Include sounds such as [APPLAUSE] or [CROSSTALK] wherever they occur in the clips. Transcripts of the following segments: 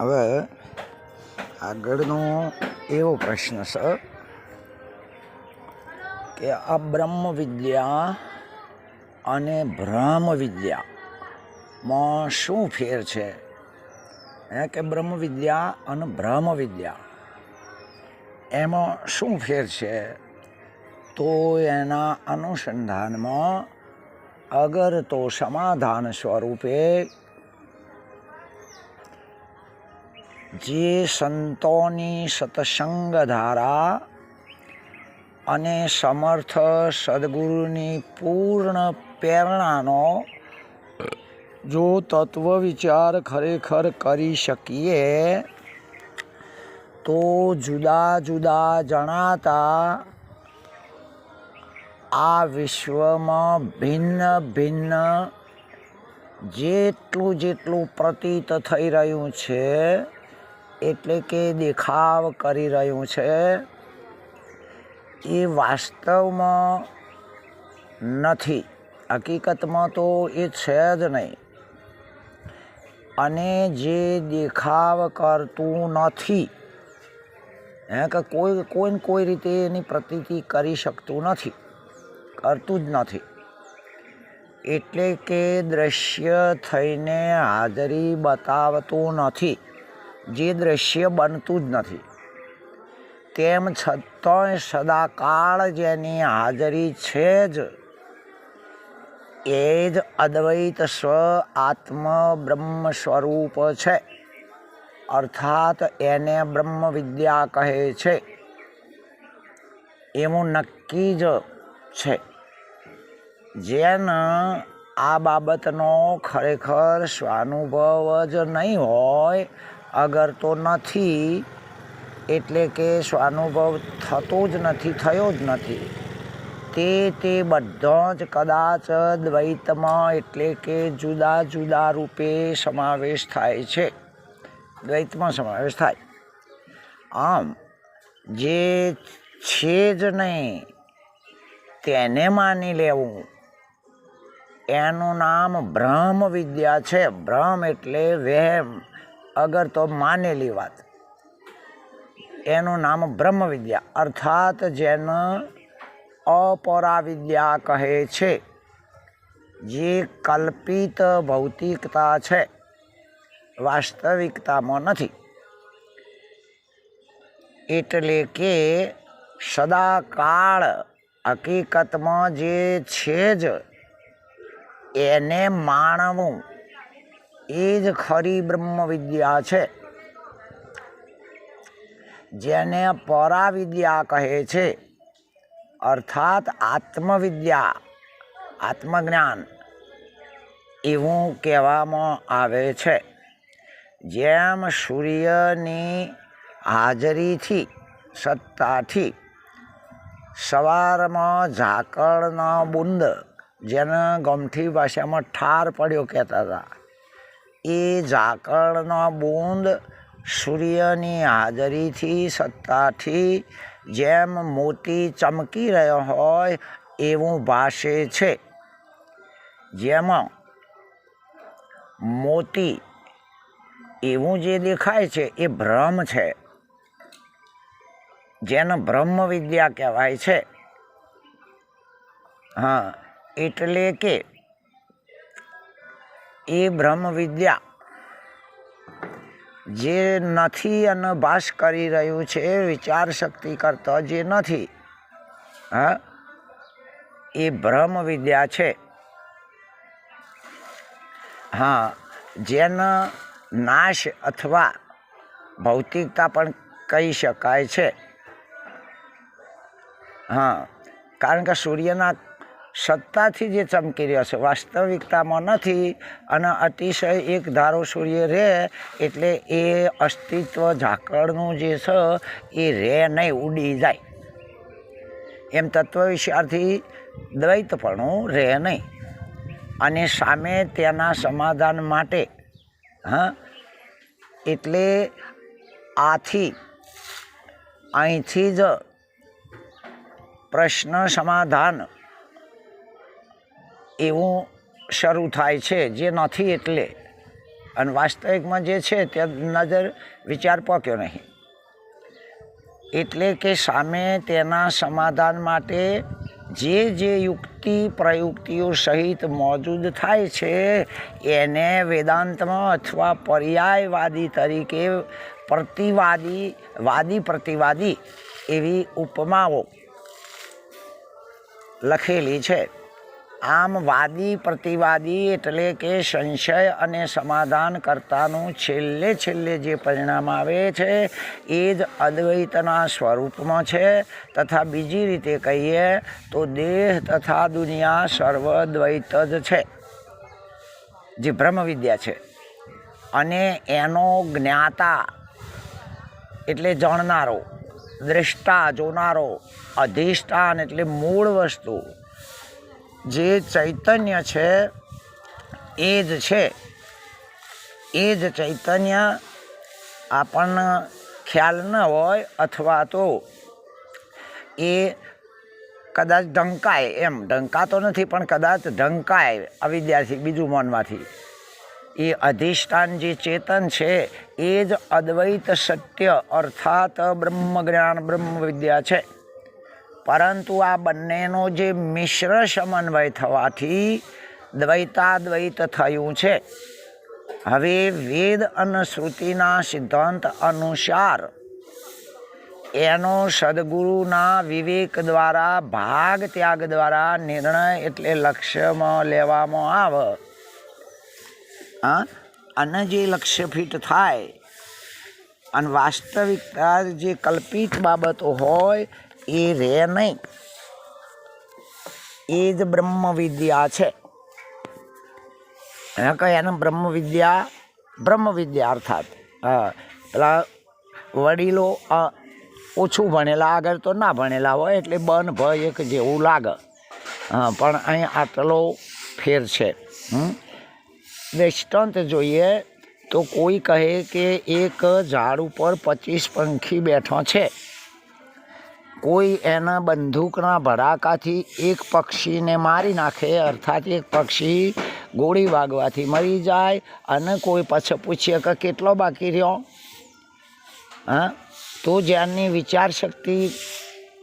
હવે આગળનો એવો પ્રશ્ન છે કે આ બ્રહ્મ વિદ્યા અને ભ્રમ વિદ્યામાં શું ફેર છે? એ કે બ્રહ્મ વિદ્યા અને ભ્રમ વિદ્યા એમાં શું ફેર છે? તો એના અનુસંધાનમાં અગર તો સમાધાન સ્વરૂપે જે સંતોની સત્સંગ ધારા અને સમર્થ સદગુરુની પૂર્ણ પ્રેરણાનો જો તત્વ વિચાર ખરેખર કરી શકીએ, તો જુદા જુદા જણાતા આ વિશ્વમાં ભિન્ન ભિન્ન જેટલું જેટલું પ્રતીત થઈ રહ્યું છે એટલે કે દેખાવ કરી રહ્યું છે. એ વાસ્તવમાં નથી. હકીકતમાં તો એ છે જ નહીં. અને જે દેખાવ કરતું નથી, હે કે કોઈ કોઈને કોઈ રીતે એની પ્રતીતિ કરી શકતું નથી, કરતું જ નથી. એટલે કે દ્રશ્ય થઈને હાજરી બતાવતું નથી. જે દ્રશ્ય બનતું જ નથી. તેમ છતાંય સદાકાળ જેની હાજરી છે જ, એ જ અદ્વૈત સ્વ આત્મ બ્રહ્મ સ્વરૂપ છે. અર્થાત એને બ્રહ્મ વિદ્યા કહે છે. એવું નક્કી જ છે. જેને આ બાબતનો ખરેખર સ્વાનુભવ જ નહીં હોય અગર તો નથી, એટલે કે સ્વાનુભવ થતો જ નથી, થયો જ નથી. તે તે બધો જ કદાચ દ્વૈતમાં એટલે કે જુદા જુદા રૂપે સમાવેશ થાય છે. દ્વૈતમાં સમાવેશ થાય. આમ, જે છે જ નહીં, તેને માની લેવું. એનું નામ બ્રહ્મ વિદ્યા છે. ભ્રમ એટલે વહેમ અગર તો માનેલી વાત. એનું નામ બ્રહ્મ વિદ્યા અર્થાત જેને અપરા વિદ્યા કહે છે. જે કલ્પિત ભૌતિકતા છે, વાસ્તવિકતામાં નથી. એટલે કે સદાકાળ હકીકતમાં જે છે જ, એને માણવું. એ જ ખરી બ્રહ્મ વિદ્યા છે, જેને પરાવિદ્યા કહે છે. અર્થાત આત્મવિદ્યા, આત્મજ્ઞાન, એવું કહેવામાં આવે છે. જેમ સૂર્યની હાજરીથી, સત્તાથી, સવારમાં ઝાકળનો બુંદ, જેને ગમઠી ભાષામાં ઠાર પડ્યો કહેતા હતા. એ ઝાકળનો બૂંદ સૂર્યની હાજરીથી સત્તાથી જેમ મોતી ચમકી રહ્યો હોય એવું ભાષે છે. જેમાં મોતી એવું જે દેખાય છે એ ભ્રમ છે. જેને બ્રહ્મ વિદ્યા કહેવાય છે. હા, એટલે કે એ બ્રહ્મ વિદ્યા જે નથી અને ભાસ કરી રહ્યું છે, વિચાર શક્તિ કરતો જે નથી. હા? એ બ્રહ્મ વિદ્યા છે. હા, જેનો નાશ અથવા ભૌતિકતા પણ કહી શકાય છે. હા, કારણ કે સૂર્યના સત્તાથી જે ચમકી રહ્યો છે, વાસ્તવિકતામાં નથી અને અતિશય એક ધારો સૂર્ય રહે એટલે એ અસ્તિત્વ ઝાકળનું જે છે, એ રહે નહીં, ઉડી જાય. એમ તત્વ વિચારથી દ્વૈતપણું રહે નહીં. અને સામે તેના સમાધાન માટે, હા, એટલે આથી, અહીંથી જ પ્રશ્ન સમાધાન એવું શરૂ થાય છે, જે નથી એટલે. અને વાસ્તવિકમાં જે છે, તે નજર વિચાર પક્યો નહીં. એટલે કે સામે તેના સમાધાન માટે જે જે યુક્તિ પ્રયુક્તિઓ સહિત મોજૂદ થાય છે, એને વેદાંતમાં અથવા પર્યાયવાદી તરીકે પ્રતિવાદી, વાદી પ્રતિવાદી એવી ઉપમાઓ લખેલી છે. આમ વાદી પ્રતિવાદી એટલે કે સંશય અને સમાધાન કરતાનું છેલ્લે છેલ્લે જે પરિણામ આવે છે, એ જ અદ્વૈતના સ્વરૂપમાં છે. તથા બીજી રીતે કહીએ તો દેહ તથા દુનિયા સર્વદ્વૈત જ છે. જે બ્રહ્મવિદ્યા છે. અને એનો જ્ઞાતા એટલે જાણનારો, દ્રષ્ટા જોનારો, અધિષ્ઠાન એટલે મૂળ વસ્તુ જે ચૈતન્ય છે, એ જ છે. એ જ ચૈતન્ય આપણને ખ્યાલ ન હોય અથવા તો એ કદાચ ઢંકાય એમ. ઢંકાતો નથી, પણ કદાચ ઢંકાય અવિદ્યાથી બીજું મનમાંથી. એ અધિષ્ઠાન જે ચેતન છે, એ જ અદ્વૈત સત્ય અર્થાત બ્રહ્મ જ્ઞાન બ્રહ્મ વિદ્યા છે. પરંતુ આ બંનેનો જે મિશ્ર સમન્વય થવાથી દ્વૈતાદ્વૈત થયું છે. હવે વેદ અને શ્રુતિના સિદ્ધાંત અનુસાર એનો સદગુરુના વિવેક દ્વારા, ભાગ ત્યાગ દ્વારા નિર્ણય એટલે લક્ષ્યમાં લેવામાં આવે. હા? અને જે લક્ષ્ય ફિટ થાય અને વાસ્તવિકતા જે કલ્પિત બાબતો હોય એ રહે નહીં. એ જ બ્રહ્મ વિદ્યા છે. એને કહે એને બ્રહ્મ વિદ્યા બ્રહ્મ વિદ્યા અર્થાત હા પેલા વડીલો ઓછું ભણેલા, આગળ તો ના ભણેલા હોય, એટલે બન ભય એક જેવું લાગે. હા પણ અહીં આટલો ફેર છે. હમ? દૃષ્ટાંત જોઈએ તો કોઈ કહે કે એક ઝાડ ઉપર પચીસ પંખી બેઠો છે. કોઈ એના બંદૂકના ભડાકાથી એક પક્ષીને મારી નાખે, અર્થાત એક પક્ષી ગોળી વાગવાથી મરી જાય અને કોઈ પછી પૂછીએ કે કેટલો બાકી રહ્યો? હા? તો જ્યારની વિચાર શક્તિ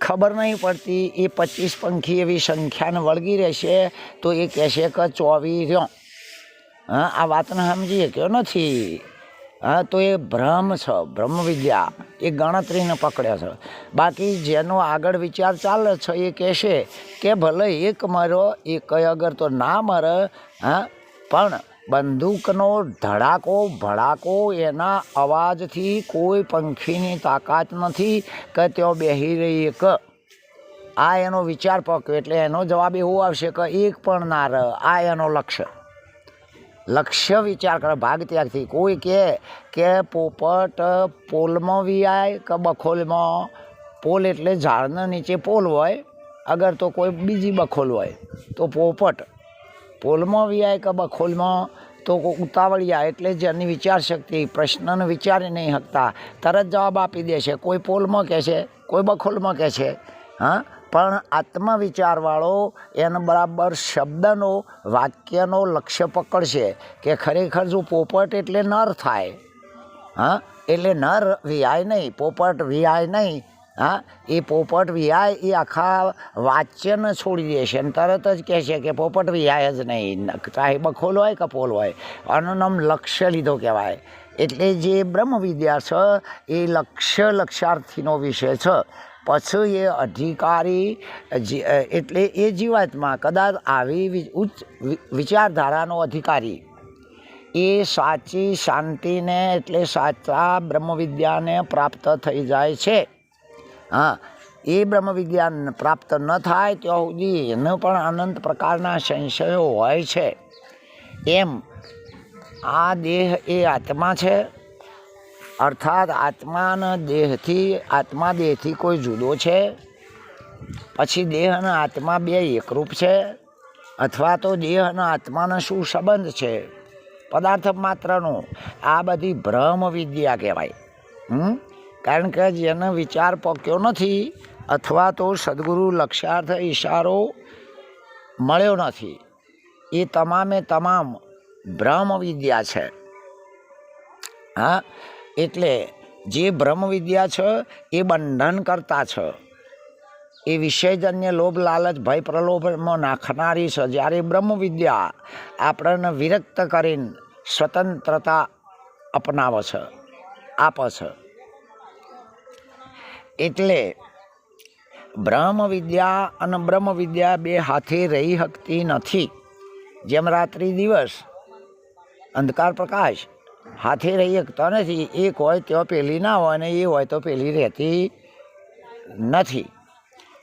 ખબર નહીં પડતી, એ પચીસ પંખી એવી સંખ્યાને વળગી રહેશે તો એ કહેશે કે ચોવી રહ્યો. હા, આ વાતને સમજીએ શક્યો નથી? હા, તો એ ભ્રમ છે બ્રહ્મ વિદ્યા. એ ગણતરીને પકડે છે. બાકી જેનો આગળ વિચાર ચાલે છે એ કહેશે કે ભલે એક મરો, એ કઈ અગર તો ના મરે, હા, પણ બંદૂકનો ધડાકો, ભડાકો એના અવાજથી કોઈ પંખીની તાકાત નથી કે ત્યાં બેહી રહી એક આ એનો વિચાર પક્યો એટલે એનો જવાબ એવો આવશે કે એક પણ ના રહે. આ એનો લક્ષ્ય. લક્ષ્ય વિચાર કરે, ભાગ ત્યાગથી. કોઈ કહે કે પોપટ પોલમાં વિયાય કે બખોલમાં. પોલ એટલે ઝાડના નીચે પોલ હોય, અગર તો કોઈ બીજી બખોલ હોય, તો પોપટ. પોલમાં વિયાય કે બખોલમાં, તો ઉતાવળિયા એટલે જેની વિચાર શક્તિ પ્રશ્નને વિચારી નહીં શકતા તરત જવાબ આપી દે છે કોઈ પોલમાં કહે છે કોઈ બખોલમાં કહે છે હા? પણ આત્મવિચારવાળો એને બરાબર શબ્દનો, વાક્યનો લક્ષ્ય પકડશે કે ખરેખર જો પોપટ એટલે નર થાય, હા? એટલે નર વિહાય નહીં, પોપટ વિહાય નહીં, હા? એ પોપટ વિહાય એ આખા વાચ્યને છોડી દેશે અને તરત જ કહેશે કે પોપટ વિહાય જ નહીં. ચાહે બખોલ હોય કે પોલ હોય આનું નામ લક્ષ્ય લીધો કહેવાય. એટલે જે બ્રહ્મ વિદ્યા છે, એ લક્ષ્ય લક્ષાર્થીનો વિષય છે. પછી એ અધિકારી એટલે એ જીવાતમાં કદાચ આવી ઉચ્ચ વિચારધારાનો અધિકારી. એ સાચી શાંતિને એટલે સાચા બ્રહ્મવિદ્યાને પ્રાપ્ત થઈ જાય છે. હા, એ બ્રહ્મવિદ્યા પ્રાપ્ત ન થાય ત્યાં સુધી એને પણ અનંત પ્રકારના સંશયો હોય છે. એમ, આ દેહ એ આત્મા છે. અર્થાત આત્માના દેહથી, આત્મા દેહથી કોઈ જુદો છે? પછી દેહ અને આત્મા બે એકરૂપ છે? અથવા તો દેહ અને આત્માનો શું સંબંધ છે? પદાર્થ માત્રનો. આ બધી ભ્રમ વિદ્યા કહેવાય. હમ? કારણ કે જેનો વિચાર પક્યો નથી, અથવા તો સદગુરુ લક્ષ્યાર્થ ઈશારો મળ્યો નથી. એ તમામે તમામ ભ્રમ વિદ્યા છે. હા? એટલે જે બ્રહ્મ વિદ્યા છે, એ બંધન કરતા છે. એ વિષયજન્ય લોભ લાલચ ભય પ્રલોભમાં નાખનારી છે. જ્યારે બ્રહ્મ વિદ્યા આપણને વિરક્ત કરીને સ્વતંત્રતા અપનાવે છે, આપે છે. એટલે બ્રહ્મ વિદ્યા અને બ્રહ્મ વિદ્યા બે હાથે રહી શકતી નથી. જેમ રાત્રિ દિવસ, અંધકાર પ્રકાશ હાથે રહી શકતો નથી. એક હોય તો પેલી ના હોય ને એ હોય તો પેલી રહેતી નથી.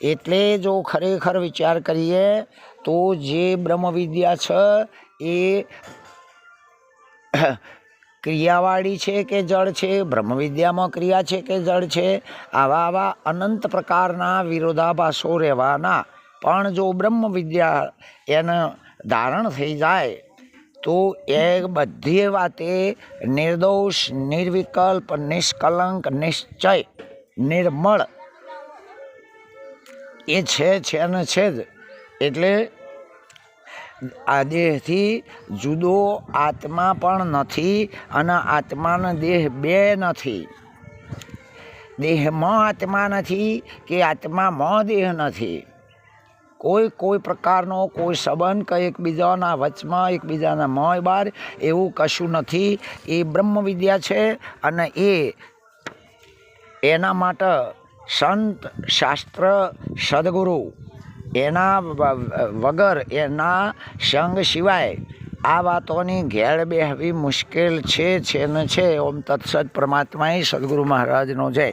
એટલે જો ખરેખર વિચાર કરીએ તો જે બ્રહ્મવિદ્યા છે એ [COUGHS] ક્રિયાવાળી છે કે જળ છે? બ્રહ્મવિદ્યામાં ક્રિયા છે કે જળ છે? આવા આવા અનંત પ્રકારના વિરોધાભાસો રહેવાના. પણ જો બ્રહ્મવિદ્યા એને ધારણ થઈ જાય તો એ બધી વાતે નિર્દોષ, નિર્વિકલ્પ, નિષ્કલંક, નિશ્ચય, નિર્મળ. એ છે છે ને છે જ. એટલે આ દેહથી જુદો આત્મા પણ નથી અને આત્માનો દેહ બે નથી. દેહમાં આત્મા નથી કે આત્મામાં દેહ નથી. કોઈ કોઈ પ્રકારનો કોઈ સંબંધ કે એકબીજાના વચમાં, એકબીજાના મય બાર એવું કશું નથી. એ બ્રહ્મ વિદ્યા છે અને એ એના માટે સંત, શાસ્ત્ર, સદગુરુ એના વગર એના સંગ સિવાય આ વાતોની ઘેર બેહવી મુશ્કેલ છે છે ને છે. ઓમ તત્સદ પરમાત્માએ સદગુરુ મહારાજનો જય.